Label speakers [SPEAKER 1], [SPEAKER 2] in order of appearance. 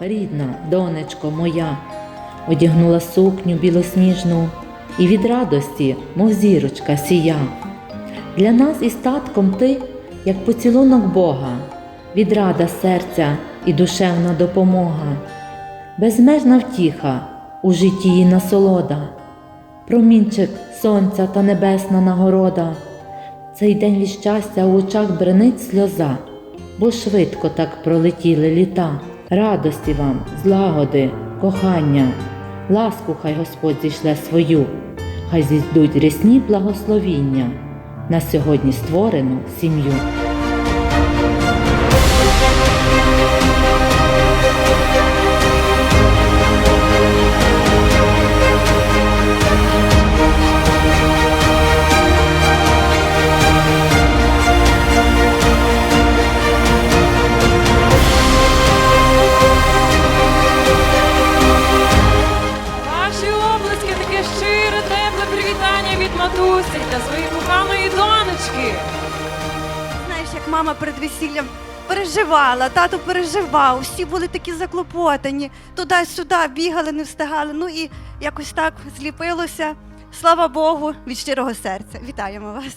[SPEAKER 1] рідна донечко моя, одягнула сукню білосніжну і від радості, мов зірочка, сія. Для нас із татком ти, як поцілунок Бога, відрада серця і душевна допомога, безмежна втіха у житті і насолода, промінчик сонця та небесна нагорода. Цей день від щастя у очах бренить сльоза, бо швидко так пролетіли літа. Радості вам, злагоди, кохання, ласку хай Господь зійшле свою, хай зійдуть рясні благословіння на сьогодні створену сім'ю.
[SPEAKER 2] Матусі для своєї коханої донечки.
[SPEAKER 3] Знаєш, як мама перед весіллям переживала, тато переживав, всі були такі заклопотані, туди-сюди бігали, не встигали. Ну і якось так зліпилося. Слава Богу, від щирого серця. Вітаємо вас.